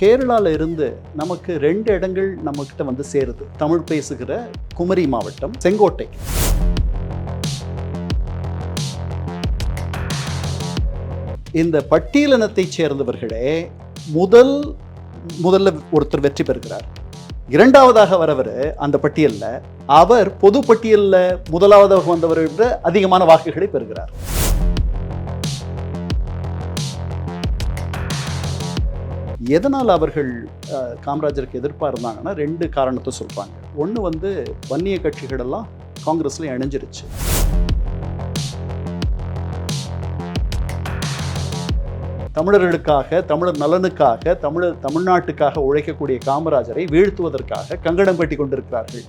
கேரளால இருந்து நமக்கு ரெண்டு இடங்கள் நம்மக்கிட்ட வந்து சேருது. தமிழ் பேசுகிற குமரி மாவட்டம் செங்கோட்டை. இந்த பட்டியலினத்தைச் சேர்ந்தவர்களே முதல் முதல்ல ஒருத்தர் வெற்றி பெறுகிறார். இரண்டாவதாக வரவர் அந்த பட்டியலில் அவர் பொது பட்டியலில் முதலாவதாக வந்தவரை விட அதிகமான வாக்குகளை பெறுகிறார். எதனால் அவர்கள் காமராஜருக்கு எதிர்ப்பாக இருந்தாங்கன்னா ரெண்டு காரணத்தை சொல்லுவாங்க ஒன்று வந்து வன்னிய கட்சிகளெல்லாம் எல்லாம் காங்கிரஸ்ல இணைஞ்சிருச்சு. தமிழர்களுக்காக தமிழர் நலனுக்காக தமிழர் தமிழ்நாட்டுக்காக உழைக்கக்கூடிய காமராஜரை வீழ்த்துவதற்காக கங்கடம் கட்டி கொண்டிருக்கிறார்கள்.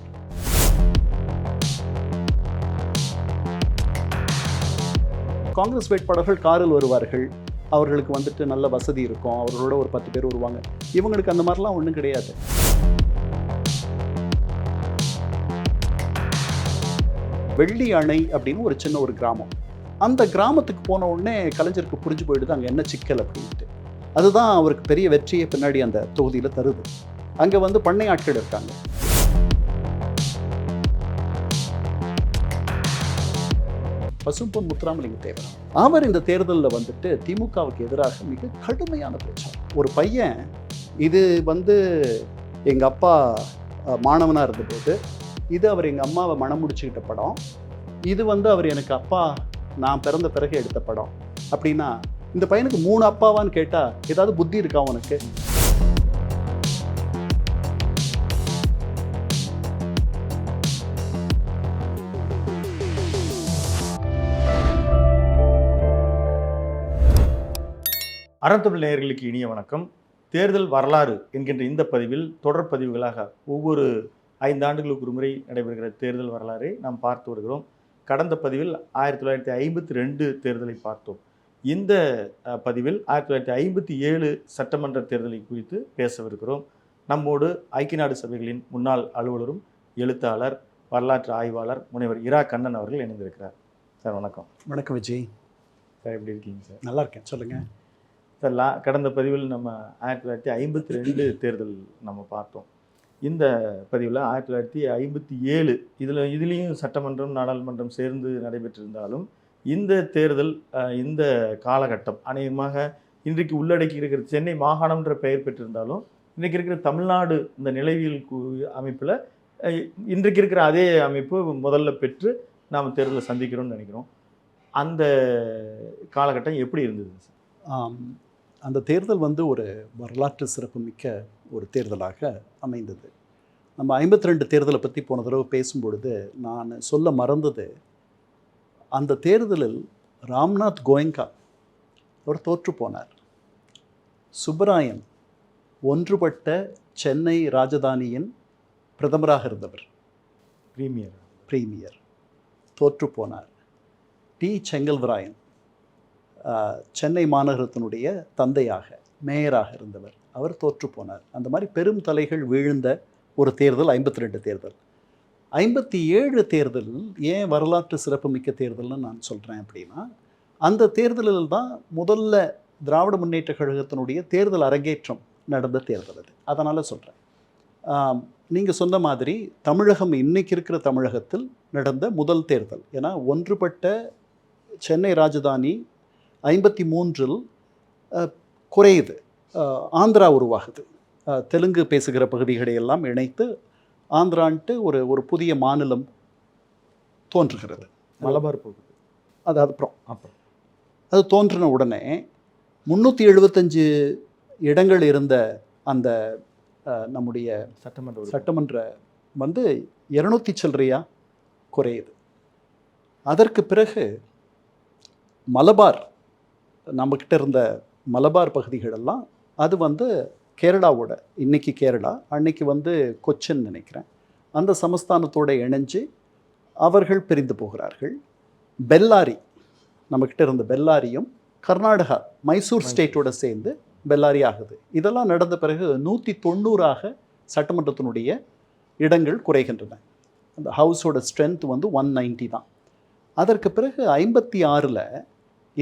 காங்கிரஸ் வேட்பாளர்கள் காரில் வருவார்கள். அவர்களுக்கு வந்துட்டு நல்ல வசதி இருக்கும். அவர்களோட ஒரு பத்து பேர் வருவாங்க. இவங்களுக்கு அந்த மாதிரிலாம் ஒன்றும் கிடையாது. வெள்ளி அணை அப்படின்னு ஒரு சின்ன ஒரு கிராமம். அந்த கிராமத்துக்கு போன உடனே கலைஞருக்கு புரிஞ்சு போயிடுது அங்கே என்ன சிக்கல் அப்படின்ட்டு. அதுதான் அவருக்கு பெரிய வெற்றியை பின்னாடி அந்த தொகுதியில் தருது. அங்கே வந்து பண்ணை ஆட்கள் இருக்காங்க. பசும்பொன் முத்துராமலிங்க தேவர். அவர் இந்த தேர்தலில் வந்துட்டு திமுகவுக்கு எதிராக மிக கடுமையான பிரச்சாரம். ஒரு பையன் இது வந்து எங்கள் அப்பா மாணவனாக இருந்தபோது இது அவர் எங்கள் அம்மாவை மனம் முடிச்சுக்கிட்ட படம். இது வந்து அவர் எனக்கு அப்பா நான் பிறந்த பிறகு எடுத்த படம். அப்படின்னா இந்த பையனுக்கு மூணு அப்பாவான்னு கேட்டால் ஏதாவது புத்தி இருக்கா உனக்கு? அறந்தமிழ் நேயர்களுக்கு இனிய வணக்கம். தேர்தல் வரலாறு என்கின்ற இந்த பதிவில் தொடர் பதிவுகளாக ஒவ்வொரு ஐந்து ஆண்டுகளுக்கு ஒரு முறை நடைபெறுகிற தேர்தல் வரலாறை நாம் பார்த்து வருகிறோம். கடந்த பதிவில் ஆயிரத்தி தொள்ளாயிரத்தி ஐம்பத்தி ரெண்டு தேர்தலை பார்த்தோம். இந்த பதிவில் ஆயிரத்தி தொள்ளாயிரத்தி ஐம்பத்தி ஏழு சட்டமன்ற தேர்தலை குறித்து பேசவிருக்கிறோம். நம்மோடு ஐக்கிய நாடு சபைகளின் முன்னாள் அலுவலரும் எழுத்தாளர் வரலாற்று ஆய்வாளர் முனைவர் இரா கண்ணன் அவர்கள் இணைந்திருக்கிறார். சார் வணக்கம். வணக்கம் விஜய். சார் எப்படி இருக்கீங்க சார்? நல்லா இருக்கேன். சொல்லுங்க. சார் லா கடந்த பதிவில் நம்ம ஆயிரத்தி தொள்ளாயிரத்தி ஐம்பத்தி ரெண்டு தேர்தல் நம்ம பார்த்தோம். இந்த பதிவில் ஆயிரத்தி தொள்ளாயிரத்தி ஐம்பத்தி ஏழு இதில் இதுலேயும் சட்டமன்றம் நாடாளுமன்றம் சேர்ந்து நடைபெற்றிருந்தாலும் இந்த தேர்தல் இந்த காலகட்டம் அநேகமாக இன்றைக்கு உள்ளடக்கி இருக்கிற சென்னை மாகாணம்ன்ற பெயர் பெற்றிருந்தாலும் இன்றைக்கு இருக்கிற தமிழ்நாடு இந்த நிலவியல் அமைப்பில் இன்றைக்கு இருக்கிற அதே அமைப்பு முதல்ல பெற்று நாம் தேர்தலை சந்திக்கிறோம்னு நினைக்கிறோம். அந்த காலகட்டம் எப்படி இருந்தது? சார் அந்த தேர்தல் வந்து ஒரு வரலாற்று சிறப்புமிக்க ஒரு தேர்தலாக அமைந்தது. நம்ம ஐம்பத்தி ரெண்டு தேர்தலை பற்றி போன தடவை பேசும்பொழுது நான் சொல்ல மறந்தது அந்த தேர்தலில் ராம்நாத் கோயங்கா அவர் தோற்று போனார். சுப்பராயன் ஒன்றுபட்ட சென்னை ராஜதானியின் பிரதமராக இருந்தவர். பிரீமியர். பிரீமியர். தோற்று போனார். டி செங்கல்வராயன் சென்னை மாநகரத்தினுடைய தந்தையாக மேயராக இருந்தவர். அவர் தோற்று போனார். அந்த மாதிரி பெரும் தலைகள் வீழ்ந்த ஒரு தேர்தல் ஐம்பத்தி ரெண்டு தேர்தல். ஐம்பத்தி ஏழு தேர்தல் ஏன் வரலாற்று சிறப்புமிக்க தேர்தல்னு நான் சொல்கிறேன் அப்படின்னா அந்த தேர்தலில் தான் முதல்ல திராவிட முன்னேற்ற கழகத்தினுடைய தேர்தல் அரங்கேற்றம் நடந்த தேர்தல் அது. அதனால் சொல்கிறேன் நீங்கள் சொன்ன மாதிரி தமிழகம் இன்னைக்கு இருக்கிற தமிழகத்தில் நடந்த முதல் தேர்தல். ஏன்னா ஒன்றுபட்ட சென்னை ராஜதானி ஐம்பத்தி மூன்றில் குறையுது. ஆந்திரா உருவாகுது. தெலுங்கு பேசுகிற பகுதிகளை எல்லாம் இணைத்து ஆந்திரான்ட்டு ஒரு ஒரு புதிய மாநிலம் தோன்றுகிறது. மலபார் போகுது. அது அப்புறம். அப்புறம். அது தோன்றின உடனே முந்நூற்றி எழுபத்தஞ்சு இடங்கள் இருந்த அந்த நம்முடைய சட்டமன்ற. சட்டமன்ற வந்து இரநூத்தி சில்லறையா குறையுது. அதற்கு பிறகு மலபார் நம்மக்கிட்ட இருந்த மலபார் பகுதிகளெல்லாம் அது வந்து கேரளாவோட இன்னைக்கு கேரளா அன்னைக்கு வந்து கொச்சின் நினைக்கிறேன். அந்த சமஸ்தானத்தோட இணைஞ்சு அவர்கள் பிரிந்து போகிறார்கள். பெல்லாரி நம்மக்கிட்ட இருந்த பெல்லாரியும் கர்நாடகா மைசூர் ஸ்டேட்டோட சேர்ந்து பெல்லாரி ஆகுது. இதெல்லாம் நடந்த பிறகு நூற்றி தொண்ணூறாக சட்டமன்றத்தினுடைய இடங்கள் குறைகின்றன. அந்த ஹவுஸோட ஸ்ட்ரென்த் வந்து ஒன் நைன்ட்டி தான். அதற்கு பிறகு ஐம்பத்தி ஆறில்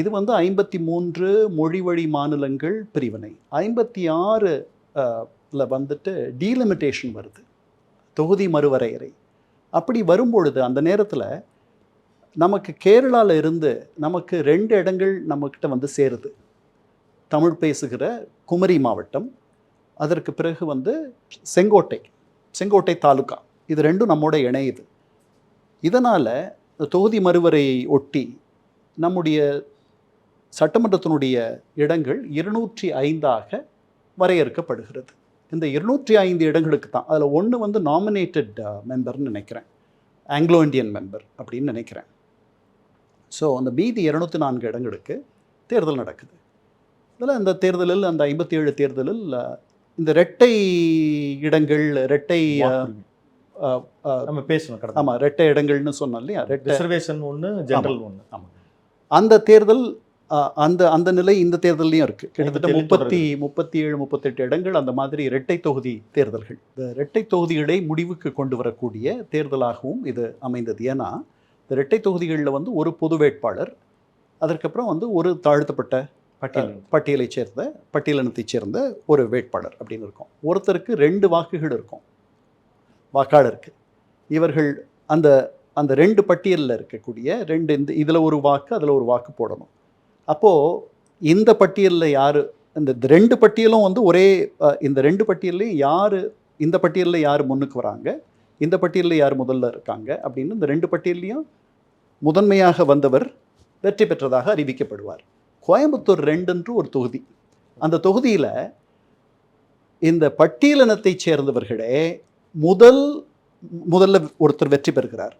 இது வந்து ஐம்பத்தி மூன்று மொழி வழி மாநிலங்கள் பிரிவினை. ஐம்பத்தி ஆறு வந்துட்டு டீலிமிட்டேஷன் வருது. தொகுதி மறுவரையறை. அப்படி வரும்பொழுது அந்த நேரத்தில் நமக்கு கேரளாவில் இருந்து நமக்கு ரெண்டு இடங்கள் நம்மக்கிட்ட வந்து சேருது. தமிழ் பேசுகிற குமரி மாவட்டம் அதற்கு பிறகு வந்து செங்கோட்டை செங்கோட்டை தாலுக்கா இது ரெண்டும் நம்மோட இணையுது. இதனால் தொகுதி மறுவரையை ஒட்டி நம்முடைய சட்டமன்றத்தினுடைய இடங்கள் இருநூற்றி ஐந்தாக வரையறுக்கப்படுகிறது. இந்த இருநூற்றி ஐந்து இடங்களுக்கு தான் அதில் ஒன்று வந்து நாமினேட்டட் மெம்பர்னு நினைக்கிறேன். ஆங்கிலோ இந்தியன் மெம்பர் அப்படின்னு நினைக்கிறேன். ஸோ அந்த மீதி இரநூத்தி நான்கு இடங்களுக்கு தேர்தல் நடக்குது. இதில் இந்த தேர்தலில் அந்த ஐம்பத்தி ஏழு தேர்தலில் அஹ், இந்த இரட்டை இடங்கள். அஹ், அஹ், நம்ம பேசணும் ஆமாம் ரெட்டை இடங்கள்னு சொன்னோம் இல்லையா? ரெட்டை ரிசர்வேஷன் ஒன்று ஜெனரல் ஒன்று அந்த தேர்தல் அந்த அந்த நிலை இந்த தேர்தல்லையும் இருக்குது கிட்டத்தட்ட முப்பத்தி முப்பத்தி ஏழு முப்பத்தெட்டு இடங்கள் அந்த மாதிரி இரட்டை தொகுதி தேர்தல்கள். இந்த இரட்டை தொகுதிகளை முடிவுக்கு கொண்டு வரக்கூடிய தேர்தலாகவும் இது அமைந்தது. ஏன்னா இந்த இரட்டை தொகுதிகளில் வந்து ஒரு பொது வேட்பாளர் அதற்கப்புறம் வந்து ஒரு தாழ்த்தப்பட்ட பட்டியல் பட்டியலைச் சேர்ந்த பட்டியலினத்தைச் சேர்ந்த ஒரு வேட்பாளர் அப்படின்னு இருக்கும். ஒருத்தருக்கு ரெண்டு வாக்குகள் இருக்கும். வாக்காளருக்கு இவர்கள் அந்த அந்த ரெண்டு பட்டியலில் இருக்கக்கூடிய ரெண்டு இந்த இதில் ஒரு வாக்கு அதில் ஒரு வாக்கு போடணும். அப்போது இந்த பட்டியலில் யார்? இந்த ரெண்டு பட்டியலும் வந்து ஒரே இந்த ரெண்டு பட்டியல்லையும் யார் இந்த பட்டியலில் யார் முன்னுக்கு வராங்க? இந்த பட்டியலில் யார் முதல்ல இருக்காங்க? அப்படின்னு இந்த ரெண்டு பட்டியல்லையும் முதன்மையாக வந்தவர் வெற்றி பெற்றதாக அறிவிக்கப்படுவார். கோயம்புத்தூர் ரெண்டுன்று ஒரு தொகுதி. அந்த தொகுதியில் இந்த பட்டியலினத்தைச் சேர்ந்தவர்களே முதல் முதல்ல ஒருத்தர் வெற்றி பெறுகிறார்.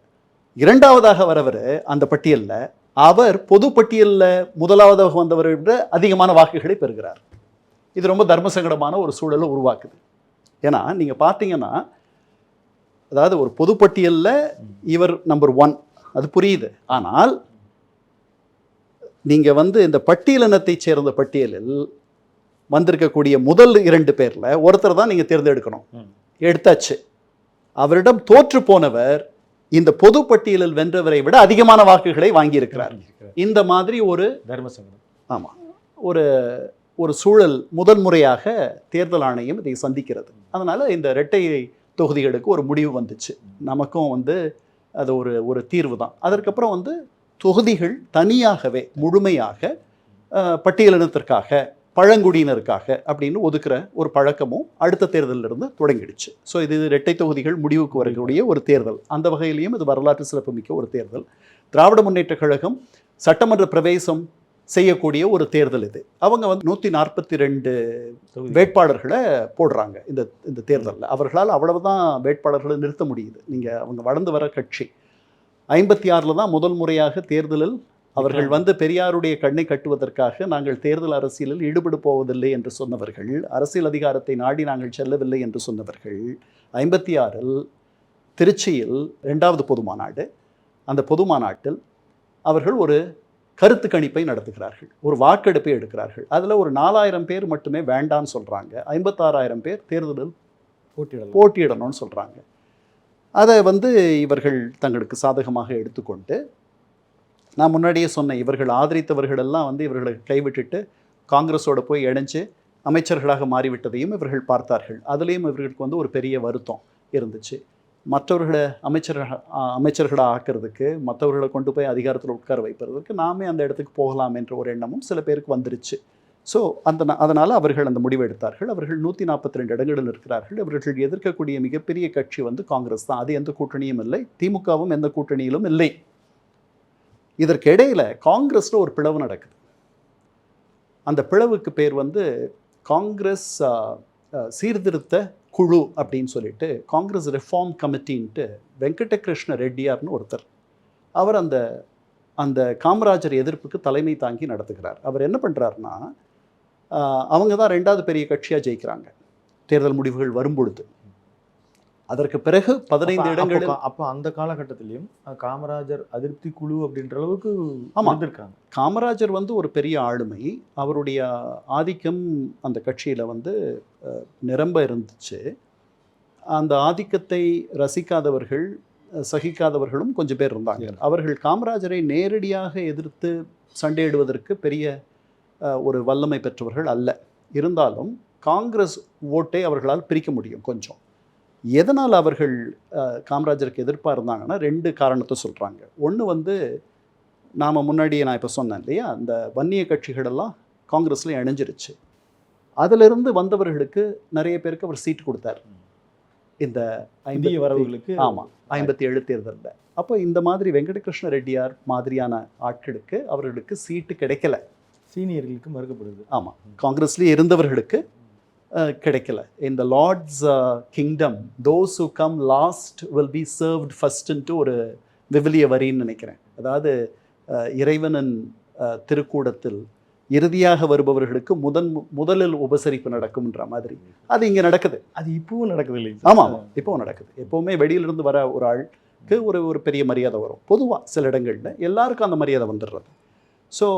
இரண்டாவதாக வரவர் அந்த பட்டியலில் அவர் பொது பட்டியலில் முதலாவதாக வந்தவரை விட அதிகமான வாக்குகளை பெறுகிறார். இது ரொம்ப தர்மசங்கடமான ஒரு சூழலை உருவாக்குது. ஏன்னா நீங்கள் பார்த்தீங்கன்னா அதாவது ஒரு பொது பட்டியலில் இவர் நம்பர் ஒன் அது புரியுது. ஆனால் நீங்கள் வந்து இந்த பட்டியலினத்தைச் சேர்ந்த பட்டியலில் வந்திருக்கக்கூடிய முதல் இரண்டு பேரில் ஒருத்தர் தான் நீங்கள் தேர்ந்தெடுக்கணும். எடுத்தாச்சு. அவரிடம் தோற்று போனவர் இந்த பொது பட்டியலில் வென்றவரை விட அதிகமான வாக்குகளை வாங்கியிருக்கிறார். இந்த மாதிரி ஒரு தர்ம சங்கடம் ஆமாம் ஒரு ஒரு சூழல் முதல் முறையாக தேர்தல் ஆணையம் இதை சந்திக்கிறது. அதனால் இந்த இரட்டை தொகுதிகளுக்கு ஒரு முடிவு வந்துச்சு. நமக்கும் வந்து அது ஒரு ஒரு தீர்வு தான். அதற்கப்புறம் வந்து தொகுதிகள் தனியாகவே முழுமையாக பட்டியலினத்திற்காக பழங்குடியினருக்காக அப்படின்னு ஒதுக்குற ஒரு பழக்கமும் அடுத்த தேர்தலில் இருந்து தொடங்கிடுச்சு. ஸோ இது இரட்டை தொகுதிகள் முடிவுக்கு வரக்கூடிய ஒரு தேர்தல். அந்த வகையிலையும் இது வரலாற்று சிறப்புமிக்க ஒரு தேர்தல். திராவிட முன்னேற்றக் கழகம் சட்டமன்ற பிரவேசம் செய்யக்கூடிய ஒரு தேர்தல் இது. அவங்க வந்து நூற்றி நாற்பத்தி ரெண்டு. வேட்பாளர்களை போடுறாங்க இந்த இந்த தேர்தலில். அவர்களால் அவ்வளவுதான் வேட்பாளர்களை நிறுத்த முடியுது. நீங்கள் அவங்க வளர்ந்து வர கட்சி. ஐம்பத்தி ஆறில் தான் முதல் முறையாக தேர்தலில் அவர்கள் வந்து பெரியாருடைய கண்ணை கட்டுவதற்காக நாங்கள் தேர்தல் அரசியலில் ஈடுபட போவதில்லை என்று சொன்னவர்கள் அரசியல் அதிகாரத்தை நாடி நாங்கள் செல்லவில்லை என்று சொன்னவர்கள் ஐம்பத்தி ஆறில் திருச்சியில் ரெண்டாவது பொது மாநாடு அந்த பொது மாநாட்டில் அவர்கள் ஒரு கருத்து கணிப்பை நடத்துகிறார்கள் ஒரு வாக்கெடுப்பை எடுக்கிறார்கள். அதில் ஒரு நாலாயிரம் பேர் மட்டுமே வேண்டான்னு சொல்கிறாங்க ஐம்பத்தாறாயிரம் பேர் தேர்தலில் போட்டியிடலாம். போட்டியிடணும்னு சொல்கிறாங்க அதை வந்து இவர்கள் தங்களுக்கு சாதகமாக எடுத்துக்கொண்டு நான் முன்னாடியே சொன்னேன் இவர்கள் ஆதரித்தவர்கள் எல்லாம் வந்து இவர்களை கைவிட்டுட்டு காங்கிரஸோட போய் இணைஞ்சு அமைச்சர்களாக மாறிவிட்டதையும் இவர்கள் பார்த்தார்கள். அதுலேயும் இவர்களுக்கு வந்து ஒரு பெரிய வருத்தம் இருந்துச்சு. மற்றவர்களை அமைச்சர்கள் அமைச்சர்களாக ஆக்கிறதுக்கு மற்றவர்களை கொண்டு போய் அதிகாரத்தில் உட்கார வைப்பதற்கு நாமே அந்த இடத்துக்கு போகலாம் என்ற ஒரு எண்ணமும் சில பேருக்கு வந்துருச்சு. ஸோ அந்த அதனால் அவர்கள் அந்த முடிவு எடுத்தார்கள். அவர்கள் நூற்றி நாற்பத்தி ரெண்டு இடங்களில் இருக்கிறார்கள். இவர்கள் எதிர்க்கக்கூடிய மிகப்பெரிய கட்சி வந்து காங்கிரஸ் தான். அது எந்த கூட்டணியும் இல்லை. திமுகவும் எந்த கூட்டணியிலும் இல்லை. இதற்கு இடையில காங்கிரஸில் ஒரு பிளவு நடக்குது. அந்த பிளவுக்கு பேர் வந்து காங்கிரஸ் சீர்திருத்த குழு அப்படின்னு சொல்லிட்டு காங்கிரஸ் ரிஃபார்ம் கமிட்டின்ட்டு வெங்கடகிருஷ்ண ரெட்டியார்னு ஒருத்தர். அவர் அந்த அந்த காமராஜர் எதிர்ப்புக்கு தலைமை தாங்கி நடத்துகிறார். அவர் என்ன பண்ணுறாருன்னா அவங்க தான் ரெண்டாவது பெரிய கட்சியாக ஜெயிக்கிறாங்க. தேர்தல் முடிவுகள் வரும்பொழுது. அதற்கு பிறகு பதினைந்து இடங்களில் அப்ப- அந்த காலகட்டத்திலையும் காமராஜர் அதிருப்தி குழு அப்படின்ற அளவுக்கு ஆமா. இருந்திருக்காங்க. காமராஜர் வந்து ஒரு பெரிய ஆளுமை. அவருடைய ஆதிக்கம் அந்த கட்சியில் வந்து நிரம்ப இருந்துச்சு. அந்த ஆதிக்கத்தை ரசிக்காதவர்கள் சகிக்காதவர்களும் கொஞ்சம் பேர் இருந்தாங்க. அவர்கள் காமராஜரை நேரடியாக எதிர்த்து சண்டையிடுவதற்கு பெரிய ஒரு வல்லமை பெற்றவர்கள் அல்ல. இருந்தாலும் காங்கிரஸ் ஓட்டை அவர்களால் பிரிக்க முடியும் கொஞ்சம். எதனால் அவர்கள் காமராஜருக்கு எதிர்ப்பாக இருந்தாங்கன்னா ரெண்டு காரணத்தை சொல்கிறாங்க ஒன்று வந்து நாம் முன்னாடியே நான் இப்போ சொன்னேன் இல்லையா? அந்த வன்னிய கட்சிகளெல்லாம் காங்கிரஸில் இணைஞ்சிருச்சு. அதிலிருந்து வந்தவர்களுக்கு நிறைய பேருக்கு அவர் சீட் கொடுத்தார். இந்த ஐம்பத்தி வரவுகளுக்கு ஆமாம் ஐம்பத்தி ஏழு தேர்தலில். அப்போ இந்த மாதிரி வெங்கடகிருஷ்ண ரெட்டியார் மாதிரியான ஆட்களுக்கு அவர்களுக்கு சீட்டு கிடைக்கல. சீனியர்களுக்கு மறுக்கப்படுது. ஆமாம் காங்கிரஸ்லேயே இருந்தவர்களுக்கு கிடைக்கல. இந்த Lord's kingdom those who come last will be served ஃபஸ்ட்டுன்ட்டு ஒரு விவிலிய வரின்னு நினைக்கிறேன். அதாவது இறைவனின் திருக்கூடத்தில் இறுதியாக வருபவர்களுக்கு முதன் முதலில் உபசரிப்பு நடக்கும்ன்ற மாதிரி. அது இங்கே நடக்குது. அது இப்பவும் நடக்குது இல்லைங்க ஆமாம் ஆமாம். இப்போவும் நடக்குது. எப்போவுமே வெளியிலிருந்து வர ஒரு ஆளுக்கு ஒரு ஒரு பெரிய மரியாதை வரும். பொதுவாக சில இடங்களில் எல்லாருக்கும் அந்த மரியாதை வந்துடுறது. ஸோ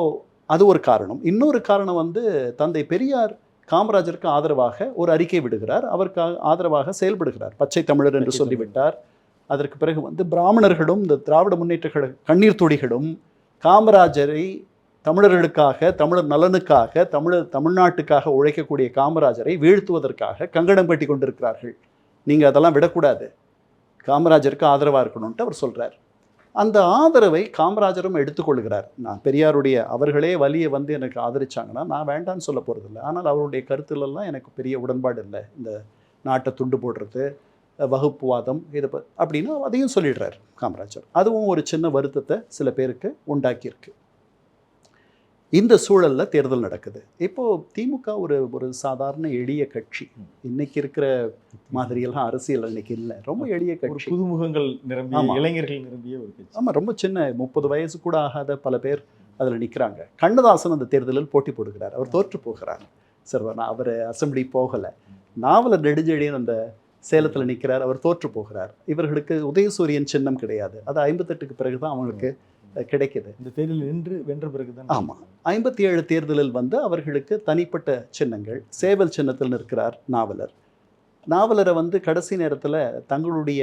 அது ஒரு காரணம். இன்னொரு காரணம் வந்து தந்தை பெரியார் காமராஜருக்கு ஆதரவாக ஒரு அறிக்கை விடுகிறார். அவருக்கு ஆ- ஆதரவாக செயல்படுகிறார். பச்சை தமிழர் என்று சொல்லிவிட்டார். அதற்கு பிறகு வந்து பிராமணர்களும் இந்த திராவிட முன்னேற்ற கழக கண்ணீர் துடிகளும் காமராஜரை தமிழர்களுக்காக தமிழர் நலனுக்காக தமிழர் தமிழ்நாட்டுக்காக உழைக்கக்கூடிய காமராஜரை வீழ்த்துவதற்காக கங்கணம் கட்டி கொண்டிருக்கிறார்கள். நீங்கள் அதெல்லாம் விடக்கூடாது. காமராஜருக்கு ஆதரவாக இருக்கணும்ட்டு அவர் சொல்கிறார் அந்த ஆதரவை காமராஜரும் எடுத்துக்கொள்கிறார். நான் பெரியாருடைய அவர்களே வழியை வந்து எனக்கு ஆதரிச்சாங்கன்னா நான் வேண்டான்னு சொல்ல போகிறதில்ல ஆனால் அவருடைய கருத்துலலாம் எனக்கு பெரிய உடன்பாடு இல்லை. இந்த நாட்டை துண்டு போடுறது வகுப்புவாதம் இது ப- அப்படின்னு அதையும் சொல்லிடுறார் காமராஜர். அதுவும் ஒரு சின்ன வருத்தத்தை சில பேருக்கு உண்டாக்கியிருக்கு. இந்த சூழல்ல தேர்தல் நடக்குது. இப்போ திமுக ஒரு ஒரு சாதாரண எளிய கட்சி. இன்னைக்கு இருக்கிற மாதிரியெல்லாம் அரசியல் இன்னைக்கு இல்லை. ரொம்ப எளிய கட்சி. புதுமுகங்கள் நிரம்பிய. இளைஞர்கள் நிரம்பிய ஒரு கட்சி. ஆமாம் ரொம்ப சின்ன முப்பது வயசு கூட ஆகாத பல பேர் அதில் நிற்கிறாங்க கண்ணதாசன் அந்த தேர்தலில் போட்டி போடுகிறார். அவர் தோற்று போகிறார். சரி நான் அவர் அசெம்பிளி போகலை. நாவலர் நெடுஞ்செழியன் அந்த சேலத்தில் நிற்கிறார் அவர் தோற்று போகிறார். இவர்களுக்கு உதயசூரியன் சின்னம் கிடையாது. அது ஐம்பத்தெட்டுக்கு பிறகு தான் அவங்களுக்கு கிடைக்குது. இந்த தேர்தலில் நின்று வென்ற பிறகுதான் ஆமா. ஐம்பத்தி ஏழு தேர்தலில் வந்து அவர்களுக்கு தனிப்பட்ட சின்னங்கள் சேவல் சின்னத்தில் நிற்கிறார் நாவலர். நாவலரை வந்து கடைசி நேரத்தில் தங்களுடைய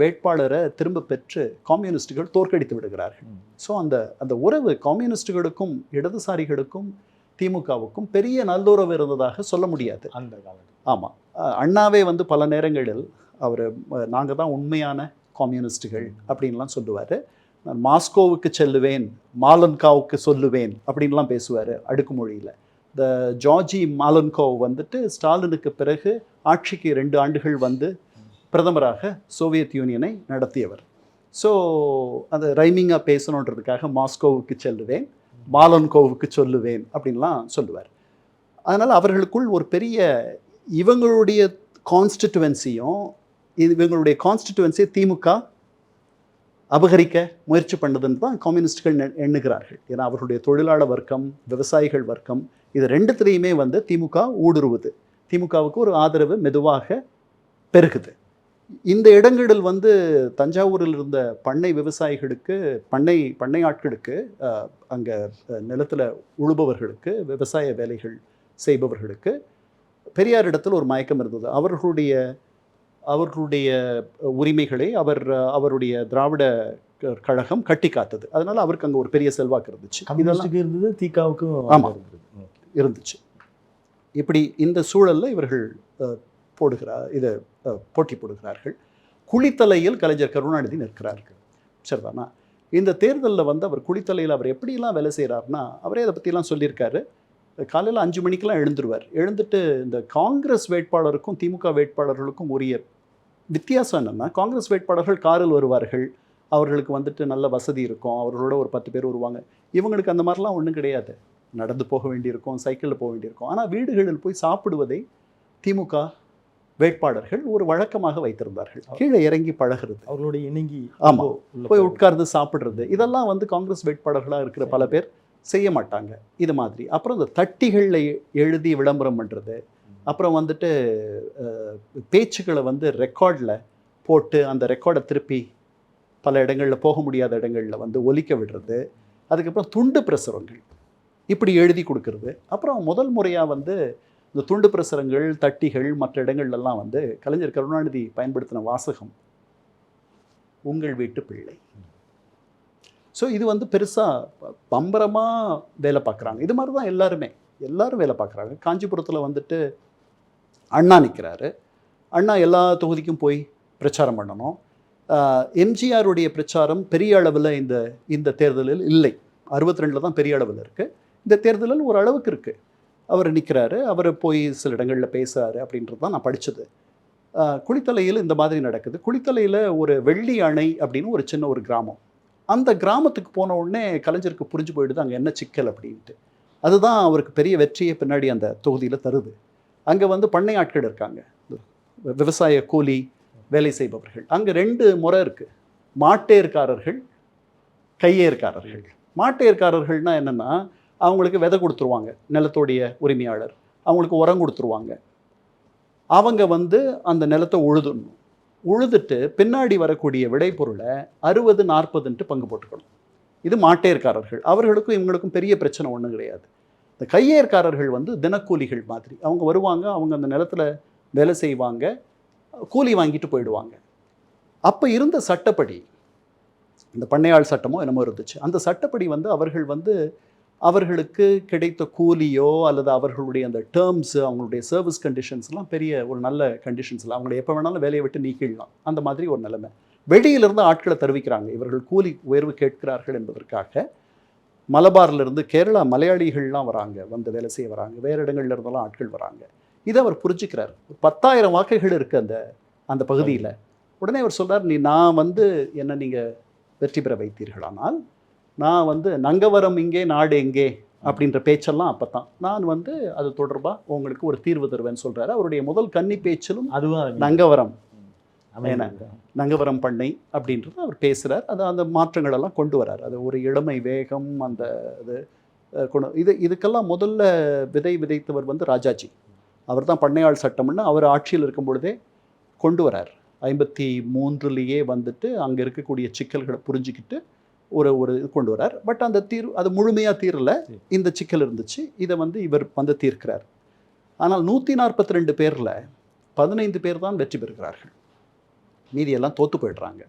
வேட்பாளரை திரும்ப பெற்று காம்யூனிஸ்டுகள் தோற்கடித்து விடுகிறார்கள். ஸோ அந்த அந்த உறவு காம்யூனிஸ்டுகளுக்கும் இடதுசாரிகளுக்கும் திமுகவுக்கும் பெரிய நல்லுறவு இருந்ததாக சொல்ல முடியாது. அந்த காலத்தில் ஆமாம் அண்ணாவே வந்து பல நேரங்களில் அவர் நாங்கள் தான் உண்மையான காம்யூனிஸ்டுகள் அப்படின்லாம் சொல்லுவார். நான் மாஸ்கோவுக்கு செல்லுவேன் மாலன்காவுக்கு சொல்லுவேன் அப்படின்லாம் பேசுவார் அடுக்குமொழியில். இந்த ஜார்ஜி மாலன்கோவ் வந்துட்டு ஸ்டாலினுக்கு பிறகு ஆட்சிக்கு ரெண்டு ஆண்டுகள் வந்து பிரதமராக சோவியத் யூனியனை நடத்தியவர். ஸோ அந்த ரைமிங்காக பேசணுன்றதுக்காக மாஸ்கோவுக்கு செல்லுவேன் மாலன்கோவுக்கு சொல்லுவேன் அப்படின்லாம் சொல்லுவார். அதனால் அவர்களுக்குள் ஒரு பெரிய இவங்களுடைய கான்ஸ்டிட்டுவன்சியும் இவங்களுடைய கான்ஸ்டிட்டுவன்சியை திமுக அபகரிக்க முயற்சி பண்ணதுன்னு தான் கம்யூனிஸ்டுகள் எண்ணுகிறார்கள். ஏன்னா அவர்களுடைய தொழிலாளர் வர்க்கம் விவசாயிகள் வர்க்கம் இது ரெண்டுத்திலையுமே வந்து திமுக ஊடுருவுது. திமுகவுக்கு ஒரு ஆதரவு மெதுவாக பெருகுது. இந்த இடங்களில் வந்து தஞ்சாவூரில் இருந்த பண்ணை விவசாயிகளுக்கு பண்ணை பண்ணை ஆட்களுக்கு அங்கே நிலத்தில் உழுபவர்களுக்கு விவசாய வேலைகள் செய்பவர்களுக்கு பெரியாரிடத்தில் ஒரு மயக்கம் இருந்தது. அவர்களுடைய அவர்களுடைய உரிமைகளை அவர் அவருடைய திராவிட கழகம் கட்டி காத்தது. அதனால அவருக்கு அங்கே ஒரு பெரிய செல்வாக்கு இருந்துச்சு. இதெல்லாம் இருந்தது திகாவுக்கும் ஆமா. இருந்தது. ம். இருந்துச்சு. இப்படி இந்த சூழல்ல இவர்கள் போடுகிறார் இதை போட்டி போடுகிறார்கள். குளித்தலையில் கலைஞர் கருணாநிதி நிற்கிறார்கள் சரிதானா? இந்த தேர்தலில் வந்து அவர் குளித்தலையில் அவர் எப்படிலாம் வேலை செய்கிறாருன்னா அவரே அதை பற்றிலாம் சொல்லியிருக்காரு. காலையில் அஞ்சு மணிக்கெல்லாம் எழுந்துருவார். எழுந்துட்டு இந்த காங்கிரஸ் வேட்பாளருக்கும் திமுக வேட்பாளர்களுக்கும் உரிய வித்தியாசம் என்னென்னா காங்கிரஸ் வேட்பாளர்கள் காரில் வருவார்கள். அவர்களுக்கு வந்துட்டு நல்ல வசதி இருக்கும். அவர்களோட ஒரு பத்து பேர் வருவாங்க. இவங்களுக்கு அந்த மாதிரிலாம் ஒன்றும் கிடையாது. நடந்து போக வேண்டியிருக்கும் சைக்கிளில் போக வேண்டியிருக்கும். ஆனால் வீடுகளில் போய் சாப்பிடுவதை திமுக வேட்பாளர்கள் ஒரு வழக்கமாக வைத்திருந்தார்கள். கீழே இறங்கி பழகிறது. அவர்களோட இணங்கி ஆமா. உள்ள போய் உட்கார்ந்து சாப்பிட்றது. இதெல்லாம் வந்து காங்கிரஸ் வேட்பாளர்களாக இருக்கிற பல பேர் செய்ய மாட்டாங்க. இது மாதிரி. அப்புறம் இந்த தட்டிகளில் எழுதி விளம்பரம் பண்ணுறது அப்புறம் வந்துட்டு பேச்சுக்களை வந்து ரெக்கார்டில் போட்டு அந்த ரெக்கார்டை திருப்பி பல இடங்களில் போக முடியாத இடங்களில் வந்து ஒலிக்க விடுறது. அதுக்கப்புறம் துண்டு பிரசுரங்கள். இப்படி எழுதி கொடுக்கறது. அப்புறம் முதல் முறையாக வந்து இந்த துண்டு பிரசுரங்கள் தட்டிகள் மற்ற இடங்கள்லாம் வந்து கலைஞர் கருணாநிதி பயன்படுத்தின வாசகம் உங்கள் வீட்டு பிள்ளை. ஸோ இது வந்து பெருசாக பம்பரமாக வேலை பார்க்குறாங்க. இது மாதிரி தான் எல்லாருமே. எல்லாரும் வேலை பார்க்குறாங்க. காஞ்சிபுரத்தில் வந்துட்டு அண்ணா நிற்கிறாரு அண்ணா எல்லா தொகுதிக்கும் போய் பிரச்சாரம் பண்ணணும். எம்ஜிஆருடைய பிரச்சாரம் பெரிய அளவில் இந்த இந்த தேர்தலில் இல்லை. அறுபத்தி ரெண்டில் தான் பெரிய அளவில் இருக்குது இந்த தேர்தலில் ஒரு அளவுக்கு இருக்குது அவர் நிற்கிறாரு அவர் போய் சில இடங்களில் பேசுகிறாரு அப்படின்றது தான் நான் படித்தது குளித்தலையில் இந்த மாதிரி நடக்குது. குளித்தலையில் ஒரு வெள்ளி அணை அப்படின்னு ஒரு சின்ன ஒரு கிராமம். அந்த கிராமத்துக்கு போன உடனே கலைஞருக்கு புரிஞ்சு போயிடுது அங்கே என்ன சிக்கல் அப்படின்ட்டு. அதுதான் அவருக்கு பெரிய வெற்றியை பின்னாடி அந்த தொகுதியில் தருது. அங்கே வந்து பண்ணை ஆட்கள் இருக்காங்க. விவசாய கூலி வேலை செய்பவர்கள். அங்கே ரெண்டு முறை இருக்குது மாட்டேர்காரர்கள் கையேற்காரர்கள். மாட்டேர்காரர்கள்னா என்னென்னா அவங்களுக்கு விதை கொடுத்துருவாங்க நிலத்தோடைய உரிமையாளர். அவங்களுக்கு உரம் கொடுத்துருவாங்க. அவங்க வந்து அந்த நிலத்தை உழுதுணும் உழுதுட்டு பின்னாடி வரக்கூடிய விளைபொருளை அறுபது நாற்பதுன்ட்டு பங்கு போட்டுக்கணும். இது மாட்டேற்காரர்கள். அவர்களுக்கும் இவங்களுக்கும் பெரிய பிரச்சனை ஒன்றும் கிடையாது. இந்த கையேற்காரர்கள் வந்து தினக்கூலிகள் மாதிரி. அவங்க வருவாங்க அவங்க அந்த நிலத்தில் வேலை செய்வாங்க கூலி வாங்கிட்டு போயிடுவாங்க. அப்போ இருந்த சட்டப்படி இந்த பண்ணையாள் சட்டமோ என்னமோ இருந்துச்சு. அந்த சட்டப்படி வந்து அவர்கள் வந்து அவர்களுக்கு கிடைத்த கூலியோ அல்லது அவர்களுடைய அந்த டேர்ம்ஸு அவங்களுடைய சர்வீஸ் கண்டிஷன்ஸ்லாம் பெரிய ஒரு நல்ல கண்டிஷன்ஸில் அவங்களை எப்போ வேணாலும் வேலையை விட்டு நீக்கிடலாம். அந்த மாதிரி ஒரு நிலைமை. வெளியிலிருந்து ஆட்களை தெரிவிக்கிறாங்க. இவர்கள் கூலி உயர்வு கேட்கிறார்கள் என்பதற்காக மலபார்லேருந்து கேரளா மலையாளிகள்லாம் வராங்க வந்து வேலை செய்ய வராங்க வேறு இடங்கள்ல இருந்தெல்லாம் ஆட்கள் வராங்க. இதை அவர் புரிஞ்சுக்கிறார். ஒரு பத்தாயிரம் வாக்குகள் இருக்குது அந்த அந்த பகுதியில். உடனே அவர் சொல்றார் நீ நான் வந்து என்ன நீங்கள் வெற்றி பெற வைத்தீர்களானால் நான் வந்து நங்கவரம் இங்கே நாடு எங்கே? அப்படின்ற பேச்செல்லாம் அப்போ தான் நான் வந்து அது தொடர்பாக உங்களுக்கு ஒரு தீர்வு தருவேன்னு சொல்கிறாரு அவருடைய முதல் கன்னி பேச்சிலும் அதுவும் நங்கவரம். அமைதியாக நங்கவரம் பண்ணை அப்படின்றது அவர் பேசுகிறார் அது அந்த மாற்றங்கள் எல்லாம் கொண்டு வரார். அது ஒரு இளமை வேகம் அந்த இது கொண்டு இது இதுக்கெல்லாம் முதல்ல விதை விதைத்தவர் வந்து ராஜாஜி. அவர் தான் பண்ணையாள் சட்டம்னு அவர் ஆட்சியில் இருக்கும் பொழுதே கொண்டு வரார். ஐம்பத்தி மூன்றுலேயே வந்துட்டு அங்கே இருக்கக்கூடிய சிக்கல்களை புரிஞ்சுக்கிட்டு ஒரு ஒரு இது கொண்டு வரார். பட் அந்த தீர்வு அது முழுமையாக தீரல. இந்த சிக்கல் இருந்துச்சு. இதை வந்து இவர் வந்து தீர்க்கிறார். ஆனால் நூற்றி நாற்பத்தி ரெண்டு பேரில் பதினைந்து பேர் தான் வெற்றி பெறுகிறார்கள். மீதியெல்லாம் தோத்து போயிடுறாங்க.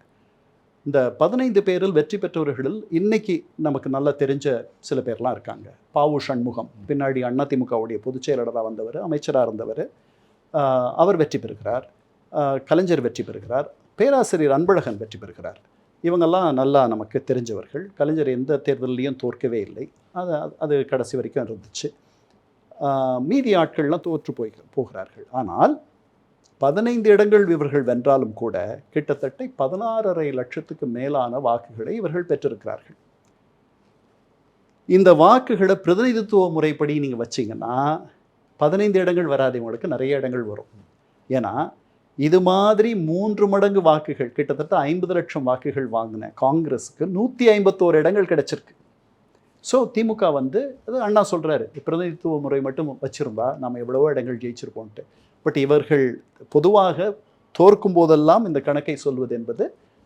இந்த பதினைந்து பேரில் வெற்றி பெற்றவர்களில் இன்னைக்கு நமக்கு நல்லா தெரிஞ்ச சில பேர்லாம் இருக்காங்க. பாவு சண்முகம் பின்னாடி அதிமுகவுடைய பொதுச் செயலாளராக வந்தவர் அமைச்சராக இருந்தவர். அவர் வெற்றி பெறுகிறார். கலைஞர் வெற்றி பெறுகிறார். பேராசிரியர் அன்பழகன் வெற்றி பெறுகிறார். இவங்கெல்லாம் நல்லா நமக்கு தெரிஞ்சவர்கள். கலைஞர் எந்த தேர்தல்லையும் தோற்கவே இல்லை. அது அது கடைசி வரைக்கும் இருந்துச்சு. மீதி ஆட்கள்லாம் தோற்று போய் போகிறார்கள். ஆனால் பதினைந்து இடங்கள் இவர்கள் வென்றாலும் கூட கிட்டத்தட்ட பதினாறரை லட்சத்துக்கு மேலான வாக்குகளை இவர்கள் பெற்றிருக்கிறார்கள். இந்த வாக்குகளை பிரதிநிதித்துவ முறைப்படி நீங்கள் வச்சீங்கன்னா பதினைந்து இடங்கள் வராது இவங்களுக்கு நிறைய இடங்கள் வரும். ஏன்னா இது மாதிரி மூன்று மடங்கு வாக்குகள் கிட்டத்தட்ட ஐம்பது லட்சம் வாக்குகள் வாங்கின காங்கிரஸுக்கு நூற்றி ஐம்பத்தோரு இடங்கள் கிடைச்சிருக்கு. ஸோ திமுக வந்து அது அண்ணா சொல்கிறாரு பிரதிநிதித்துவ முறை மட்டும் வச்சுருந்தா நம்ம எவ்வளவோ இடங்கள் ஜெயிச்சிருப்போன்ட்டு பட் இவர்கள் பொதுவாக தோற்கும் போதெல்லாம் இந்த கணக்கை சொல்வது என்பது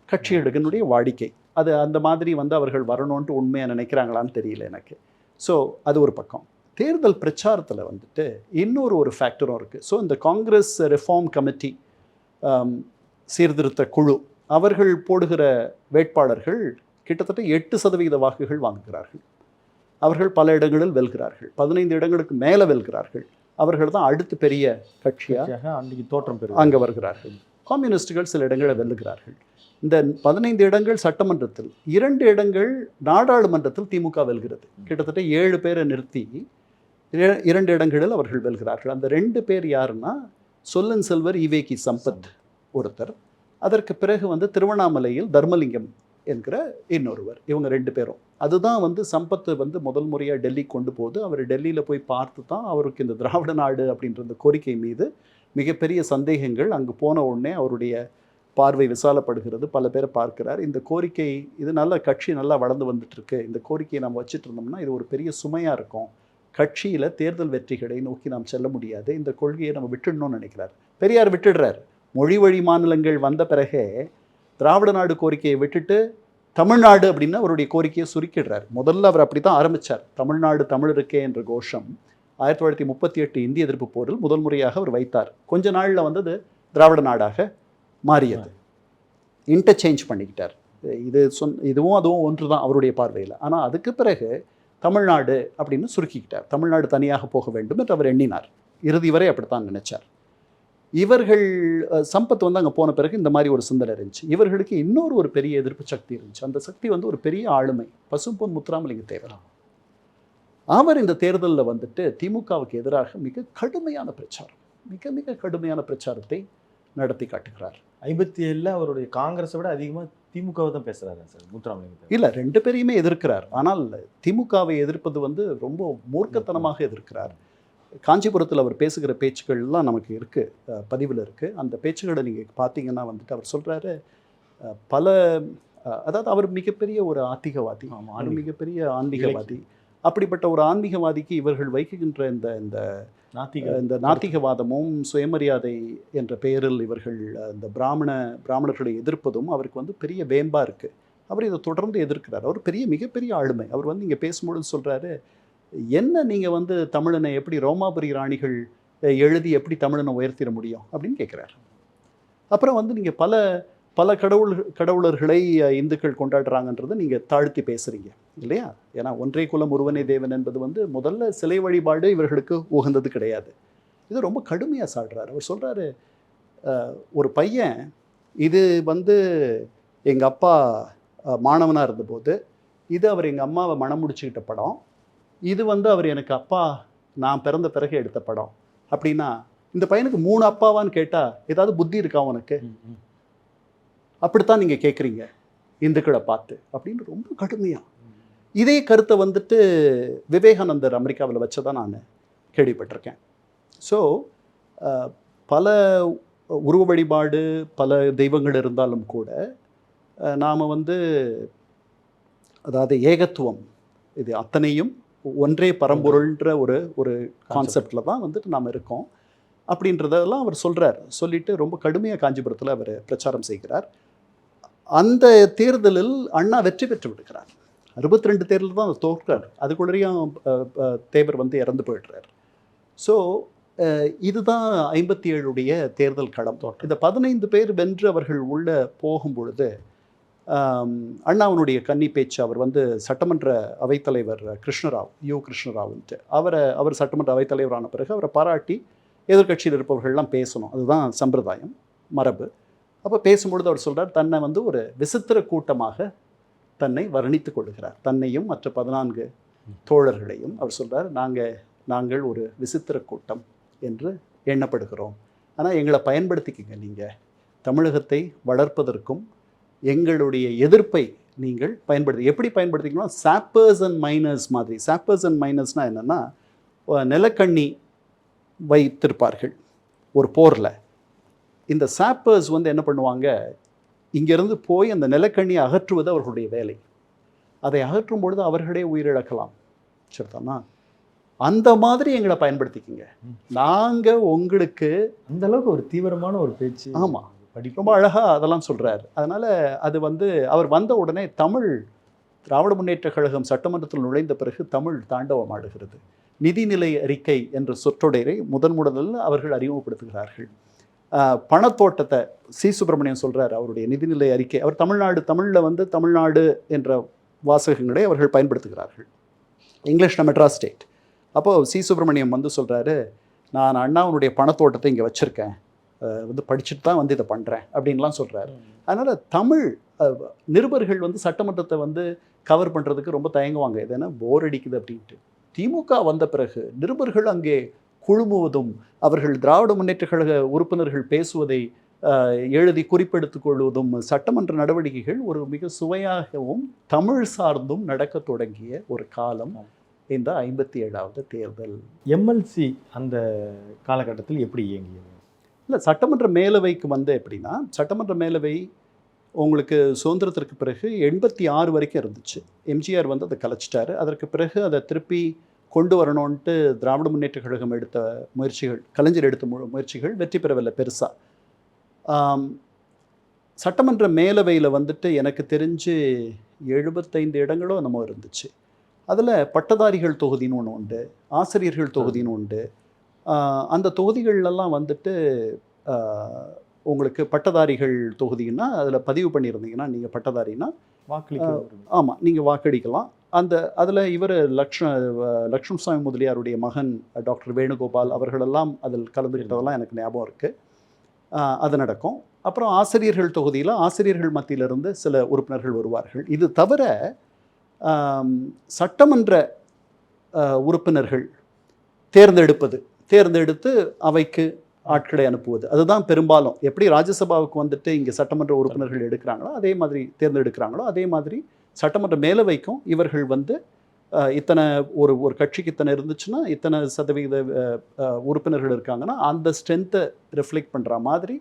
கட்சிகளுடைய வாடிக்கை. அது அந்த மாதிரி வந்து அவர்கள் வரணும்ன்ட்டு உண்மையாக நினைக்கிறாங்களான்னு தெரியல எனக்கு. ஸோ அது ஒரு பக்கம். தேர்தல் பிரச்சாரத்தில் வந்துட்டு இன்னொரு ஒரு ஃபேக்டரும் இருக்குது ஸோ இந்த காங்கிரஸ் ரிஃபார்ம் கமிட்டி சீர்திருத்த குழு அவர்கள் போடுகிற வேட்பாளர்கள் கிட்டத்தட்ட எட்டு சதவீத வாக்குகள் வாங்குகிறார்கள். அவர்கள் பல இடங்களில் வெல்கிறார்கள். பதினைந்து இடங்களுக்கு மேலே வெல்கிறார்கள். அவர்கள் தான் அடுத்து பெரிய கட்சியாக அன்றைக்கு தோற்றம் பெறும் அங்கே வருகிறார்கள். காம்யூனிஸ்டுகள் சில இடங்களை வெல்லுகிறார்கள். இந்த பதினைந்து இடங்கள் சட்டமன்றத்தில் இரண்டு இடங்கள் நாடாளுமன்றத்தில் திமுக வெல்கிறது. கிட்டத்தட்ட ஏழு பேரை நிறுத்தி இர- இரண்டு இடங்களில் அவர்கள் வெல்கிறார்கள். அந்த ரெண்டு பேர் யாருன்னா சொல்லன் செல்வர் ஈவேகி சம்பத். ஒருத்தர். அதற்கு பிறகு வந்து திருவண்ணாமலையில் தர்மலிங்கம் என்கிற இன்னொருவர். இவங்க ரெண்டு பேரும். அதுதான் வந்து சம்பத்தை வந்து முதல் முறையாக டெல்லி கொண்டு போது அவர் டெல்லியில் போய் பார்த்து தான் அவருக்கு இந்த திராவிட நாடு அப்படின்ற அந்த கோரிக்கை மீது மிகப்பெரிய சந்தேகங்கள் அங்கு போன உடனே அவருடைய பார்வை விசாலப்படுகிறது. பல பேரை பார்க்கிறார். இந்த கோரிக்கை இது நல்ல கட்சி நல்லா வளர்ந்து வந்துட்டுருக்கு. இந்த கோரிக்கையை நம்ம வச்சுட்டு இருந்தோம்னா இது ஒரு பெரிய சுமையாக இருக்கும். கட்சியில் தேர்தல் வெற்றிகளை நோக்கி நாம் செல்ல முடியாது. இந்த கொள்கையை நம்ம விட்டுடணும்னு நினைக்கிறார். பெரியார் விட்டுடுறார். மொழி வழி மாநிலங்கள் வந்த பிறகே திராவிட நாடு கோரிக்கையை விட்டுட்டு தமிழ்நாடு அப்படின்னு அவருடைய கோரிக்கையை சுருக்கிடுறார். முதல்ல அவர் அப்படி தான் ஆரம்பித்தார் தமிழ்நாடு தமிழ் இருக்கே என்ற கோஷம் ஆயிரத்தி தொள்ளாயிரத்தி முப்பத்தி எட்டு இந்திய எதிர்ப்பு போரில் முதல் முறையாக அவர் வைத்தார். கொஞ்ச நாளில் வந்தது திராவிட நாடாக மாறியது. இன்டர்சேஞ்ச் பண்ணிக்கிட்டார். இது சொன் இதுவும் அதுவும் ஒன்று தான் அவருடைய பார்வையில். ஆனால் அதுக்கு பிறகு தமிழ்நாடு அப்படின்னு சுருக்கிக்கிட்டார். தமிழ்நாடு தனியாக போக வேண்டும் என்று அவர் எண்ணினார். இறுதி வரை அப்படித்தான் நினைச்சார். இவர்கள் சம்பத் வந்து அங்கே போன பிறகு இந்த மாதிரி ஒரு சிந்தனை இருந்துச்சு. இவர்களுக்கு இன்னொரு ஒரு பெரிய எதிர்ப்பு சக்தி இருந்துச்சு. அந்த சக்தி வந்து ஒரு பெரிய ஆளுமை. பசும்பொன் முத்துராமலிங்க தேவர் அவர் இந்த தேர்தலில் வந்துட்டு திமுகவுக்கு எதிராக மிக கடுமையான பிரச்சாரம் மிக மிக கடுமையான பிரச்சாரத்தை நடத்தி காட்டுகிறார். ஐம்பத்தி ஏழில் அவருடைய காங்கிரஸை விட அதிகமாக திமுகவை தான் பேசுகிறாரு சார் முத்துராமலிங்க இல்லை ரெண்டு பேரையுமே எதிர்க்கிறார். ஆனால் திமுகவை எதிர்ப்பது வந்து ரொம்ப மூர்க்கத்தனமாக எதிர்க்கிறார். காஞ்சிபுரத்தில் அவர் பேசுகிற பேச்சுக்கள்லாம் நமக்கு இருக்குது பதிவில் இருக்குது அந்த பேச்சுகளை நீங்கள் பார்த்தீங்கன்னா வந்துட்டு அவர் சொல்கிறாரு பல அதாவது அவர் மிகப்பெரிய ஒரு ஆத்திகவாதி அவர். மிகப்பெரிய ஆன்மீகவாதி. அப்படிப்பட்ட ஒரு ஆன்மீகவாதிக்கு இவர்கள் வைக்கின்ற இந்த இந்த நாத்திக இந்த நாத்திகவாதமும் சுயமரியாதை என்ற பெயரில் இவர்கள் இந்த பிராமண பிராமணர்களை எதிர்ப்பதும் அவருக்கு வந்து பெரிய வேம்பா இருக்கு. அவர் இதை தொடர்ந்து எதிர்க்கிறார். அவர் பெரிய மிகப்பெரிய ஆளுமை. அவர் வந்து இங்கே பேசும்பொழுது சொல்றாரு என்ன நீங்கள் வந்து தமிழனை எப்படி ரோமாபுரி ராணிகள் எழுதி எப்படி தமிழனை உயர்த்திட முடியும் அப்படின்னு கேட்குறாரு அப்புறம் வந்து நீங்கள் பல பல கடவுள் கடவுளர்களை இந்துக்கள் கொண்டாடுறாங்கன்றதை நீங்கள் தாழ்த்தி பேசுகிறீங்க இல்லையா? ஏன்னா ஒன்றே குலம் ஒருவனே தேவன் என்பது வந்து முதல்ல சிலை வழிபாடு இவர்களுக்கு உகந்தது கிடையாது. இது ரொம்ப கடுமையாக சாடுறாரு. அவர் சொல்கிறாரு ஒரு பையன் இது வந்து எங்கள் அப்பா மாணவனாக இருந்தபோது இது அவர் எங்கள் அம்மாவை மனம் முடிச்சுக்கிட்ட படம். இது வந்து அவர் எனக்கு அப்பா நான் பிறந்த பிறகு எடுத்த படம். அப்படின்னா இந்த பையனுக்கு மூணு அப்பாவான்னு கேட்டால் ஏதாவது புத்தி இருக்கா உனக்கு. அப்படித்தான் நீங்கள் கேட்குறீங்க இந்துக்களை பார்த்து. அப்படின்னு ரொம்ப கடுமையாக இதே கருத்தை வந்துட்டு விவேகானந்தர் அமெரிக்காவில் வச்சதான் நான் கேள்விப்பட்டிருக்கேன். ஸோ பல உருவ வழிபாடு பல தெய்வங்கள் இருந்தாலும் கூட நாம் வந்து அதாவது ஏகத்துவம் இது அத்தனையும் ஒன்றே பரம்பொருள்ன்ற ஒரு ஒரு கான்செப்டில் தான் வந்துட்டு நாம் இருக்கோம். அப்படின்றதெல்லாம் அவர் சொல்கிறார் சொல்லிட்டு ரொம்ப கடுமையாக காஞ்சிபுரத்தில் அவர் பிரச்சாரம் செய்கிறார். அந்த தேர்தலில் அண்ணா வெற்றி பெற்று விடுகிறார். அறுபத்தி ரெண்டு தேர்தல் தான் அவர் தோற்றார். அதுக்குள்ளேயும் தேவர் வந்து இறந்து போயிடுறார். ஸோ இதுதான் ஐம்பத்தி ஏழுடைய தேர்தல் களம். இந்த பதினைந்து பேர் வென்று அவர்கள் உள்ள போகும் பொழுது அண்ணாவினுடைய கன்னி பேச்சு அவர் வந்து சட்டமன்ற அவைத்தலைவர் கிருஷ்ணராவ் யு கிருஷ்ணராவ்ன்ட்டு. அவரை அவர் சட்டமன்ற அவைத்தலைவரான பிறகு அவரை பாராட்டி எதிர்க்கட்சியில் இருப்பவர்கள்லாம் பேசணும். அதுதான் சம்பிரதாயம் மரபு. அப்போ பேசும்பொழுது அவர் சொல்கிறார் தன்னை வந்து ஒரு விசித்திர கூட்டமாக தன்னை வர்ணித்து கொள்கிறார். தன்னையும் மற்ற பதினான்கு தோழர்களையும் அவர் சொல்கிறார் நாங்கள் நாங்கள் ஒரு விசித்திர கூட்டம் என்று எண்ணப்படுகிறோம். ஆனால் எங்களை பயன்படுத்திக்கங்க நீங்கள் தமிழகத்தை வளர்ப்பதற்கும் எங்களுடைய எதிர்ப்பை நீங்கள் பயன்படுத்தி எப்படி பயன்படுத்திக்கணும் சாப்பர்ஸ் அண்ட் மைனர்ஸ் மாதிரி. சாப்பர்ஸ் அண்ட் மைனர்ஸ்னால் என்னென்னா நிலக்கண்ணி வைத்திருப்பார்கள். ஒரு போரில். இந்த சாப்பர்ஸ் வந்து என்ன பண்ணுவாங்க? இங்கேருந்து போய் அந்த நிலக்கண்ணியை அகற்றுவது அவர்களுடைய வேலை. அதை அகற்றும் பொழுது அவர்களே உயிரிழக்கலாம். சரிதானா? அந்த மாதிரி எங்களை பயன்படுத்திக்கிங்க. நாங்கள் உங்களுக்கு அந்த அளவுக்கு ஒரு தீவிரமான ஒரு பேச்சு. ஆமா. படி ரொம்ப அழகாக அதெல்லாம் சொல்கிறார் அதனால் அது வந்து அவர் வந்த உடனே தமிழ் திராவிட முன்னேற்ற கழகம் சட்டமன்றத்தில் நுழைந்த பிறகு தமிழ் தாண்டவம் ஆடுகிறது. நிதிநிலை அறிக்கை என்ற சொற்றொடரை முதன் முதலில் அவர்கள் அறிமுகப்படுத்துகிறார்கள். பணத்தோட்டத்தை சி. சுப்பிரமணியம் சொல்கிறார் அவருடைய நிதிநிலை அறிக்கை. அவர் தமிழ்நாடு தமிழில் வந்து தமிழ்நாடு என்ற வாசகங்களை அவர்கள் பயன்படுத்துகிறார்கள். இங்கிலீஷில் மெட்ராஸ் ஸ்டேட். அப்போது சி. சுப்பிரமணியம் வந்து சொல்கிறாரு நான் அண்ணாவுடைய பணத்தோட்டத்தை இங்கே வச்சுருக்கேன். வந்து படிச்சுட்டு தான் வந்து இதை பண்ணுறேன் அப்படின்லாம் சொல்கிறாரு அதனால் தமிழ் நிருபர்கள் வந்து சட்டமன்றத்தை வந்து கவர் பண்ணுறதுக்கு ரொம்ப தயங்குவாங்க. இது என்ன போர் அடிக்குது அப்படின்ட்டு. திமுக வந்த பிறகு நிருபர்கள் அங்கே குழுமுவதும் அவர்கள் திராவிட முன்னேற்ற கழக உறுப்பினர்கள் பேசுவதை எழுதி குறிப்பெடுத்துக் கொள்வதும் சட்டமன்ற நடவடிக்கைகள் ஒரு மிக சுவையாகவும் தமிழ் சார்ந்தும் நடக்க தொடங்கிய ஒரு காலம் இந்த ஐம்பத்தி ஏழாவது தேர்தல். எம்எல்சி அந்த காலகட்டத்தில் எப்படி இயங்கியது? இல்லை சட்டமன்ற மேலவைக்கு வந்து எப்படின்னா சட்டமன்ற மேலவை உங்களுக்கு சுதந்திரத்திற்கு பிறகு எண்பத்தி ஆறு வரைக்கும் இருந்துச்சு. எம்ஜிஆர் வந்து அதை கலைச்சிட்டாரு. அதற்கு பிறகு அதை திருப்பி கொண்டு வரணும்ன்ட்டு திராவிட முன்னேற்ற கழகம் எடுத்த முயற்சிகள் கலைஞர் எடுத்த மு முயற்சிகள் வெற்றி பெறவில்லை பெருசாக சட்டமன்ற மேலவையில் வந்துட்டு எனக்கு தெரிஞ்சு எழுபத்தைந்து இடங்களோ என்னமோ இருந்துச்சு. அதில் பட்டதாரிகள் தொகுதின்னு ஒன்று உண்டு ஆசிரியர்கள் தொகுதின்னு உண்டு அந்த தொகுதிகள்லாம் வந்துட்டு உங்களுக்கு பட்டதாரிகள் தொகுதின்னா அதில் பதிவு பண்ணியிருந்தீங்கன்னா நீங்கள் பட்டதாரின்னா வாக்களிக்க ஆமாம் நீங்கள் வாக்களிக்கலாம். அந்த அதில் இவர் லக்ஷ்ம லக்ஷ்மணசாமி முதலியாருடைய மகன் டாக்டர் வேணுகோபால் அவர்களெல்லாம் அதில் கலந்துக்கிட்டதெல்லாம் எனக்கு ஞாபகம் இருக்குது அது நடக்கும். அப்புறம் ஆசிரியர்கள் தொகுதியில் ஆசிரியர்கள் மத்தியிலிருந்து சில உறுப்பினர்கள் வருவார்கள். இது தவிர சட்டமன்ற உறுப்பினர்கள் தேர்ந்தெடுப்பது தேர்ந்தெடுத்து அவைக்கு ஆட்களை அனுப்புவது. அதுதான் பெரும்பாலும். எப்படி ராஜ்யசபாவுக்கு வந்துட்டு இங்கே சட்டமன்ற உறுப்பினர்கள் எடுக்கிறாங்களோ அதே மாதிரி தேர்ந்தெடுக்கிறாங்களோ அதே மாதிரி சட்டமன்ற மேலவைக்கும் இவர்கள் வந்து இத்தனை ஒரு ஒரு கட்சிக்கு இத்தனை இருந்துச்சுன்னா இத்தனை சதவீத உறுப்பினர்கள் இருக்காங்கன்னா அந்த ஸ்ட்ரென்த்தை ரிஃப்ளெக்ட் பண்ணுற மாதிரி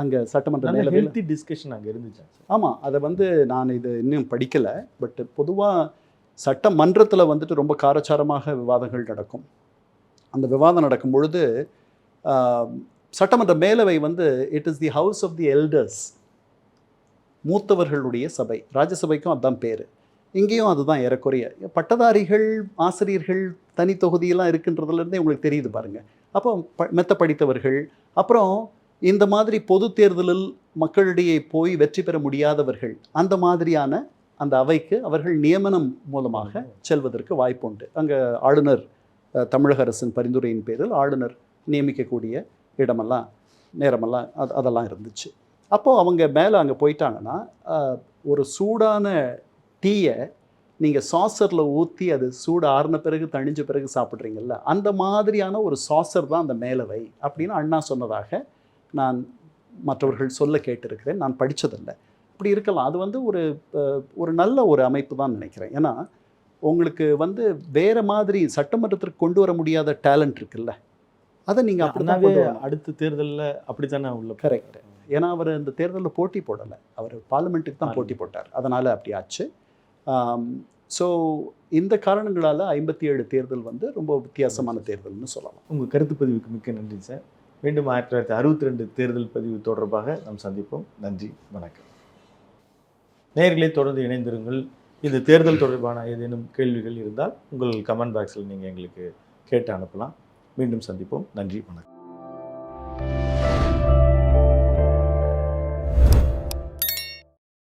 அங்கே சட்டமன்ற மேலவையில் டிஸ்கஷன் அங்கே இருந்துச்சா. ஆமாம் அதை வந்து நான் இது இன்னும் படிக்கலை. பட் பொதுவாக சட்டமன்றத்தில் வந்துட்டு ரொம்ப காரச்சாரமாக விவாதங்கள் நடக்கும். அந்த விவாதம் நடக்கும் பொழுது சட்டமன்ற மேலவை வந்து it is the house of the elders மூத்தவர்களுடைய சபை ராஜ்யசபைக்கும் அதுதான் பேர். இங்கேயும் அதுதான் ஏறக்குறைய. பட்டதாரிகள் ஆசிரியர்கள் தனி தொகுதியெல்லாம் இருக்குன்றதுலேருந்தே உங்களுக்கு தெரியுது பாருங்க. அப்போ ப மெத்த படித்தவர்கள் அப்புறம் இந்த மாதிரி பொது தேர்தலில் மக்களிடையே போய் வெற்றி பெற முடியாதவர்கள் அந்த மாதிரியான அந்த அவைக்கு அவர்கள் நியமனம் மூலமாக செல்வதற்கு வாய்ப்புண்டு. அங்கே ஆளுநர் தமிழக அரசின் பரிந்துரையின் பேரில் ஆளுநர் நியமிக்கக்கூடிய இடமெல்லாம் நேரமெல்லாம் அது அதெல்லாம் இருந்துச்சு. அப்போது அவங்க மேலே அங்கே போயிட்டாங்கன்னா ஒரு சூடான டீயை நீங்கள் சாசரில் ஊற்றி அது சூடு ஆறின பிறகு தணிஞ்ச பிறகு சாப்பிட்றீங்கல்ல அந்த மாதிரியான ஒரு சாசர் தான் அந்த மேலவை அப்படின்னு அண்ணா சொன்னதாக நான் மற்றவர்கள் சொல்ல கேட்டிருக்கிறேன். நான் படித்ததில்லை இப்படி இருக்கலாம். அது வந்து ஒரு ஒரு நல்ல ஒரு அமைப்பு தான் நினைக்கிறேன். ஏன்னா உங்களுக்கு வந்து வேற மாதிரி சட்டமன்றத்திற்கு கொண்டு வர முடியாத டேலண்ட் இருக்குல்ல? அதை நீங்கள் அப்படி அண்ணாவே தான் அடுத்த தேர்தலில் அப்படித்தானே உள்ள கரெக்ட் ஏன்னா அவர் இந்த தேர்தலில் போட்டி போடலை. அவர் பார்லிமெண்ட்டுக்கு தான் போட்டி போட்டார். அதனால் அப்படி ஆச்சு. ஸோ இந்த காரணங்களால் ஐம்பத்தி ஏழு தேர்தல் வந்து ரொம்ப வித்தியாசமான தேர்தல்னு சொல்லலாம். உங்கள் கருத்து பதிவுக்கு மிக்க நன்றி சார். மீண்டும் ஆயிரத்தி தொள்ளாயிரத்தி அறுபத்தி ரெண்டு தேர்தல் பதிவு தொடர்பாக நாம் சந்திப்போம். நன்றி வணக்கம். நேயர்களே தொடர்ந்து இணைந்திருங்கள். இந்த தேர்தல் தொடர்பான ஏதேனும் கேள்விகள் இருந்தால் உங்கள் கமெண்ட் பாக்ஸில் நீங்கள் எங்களுக்கு கேட்டு அனுப்பலாம். மீண்டும் சந்திப்போம். நன்றி வணக்கம்.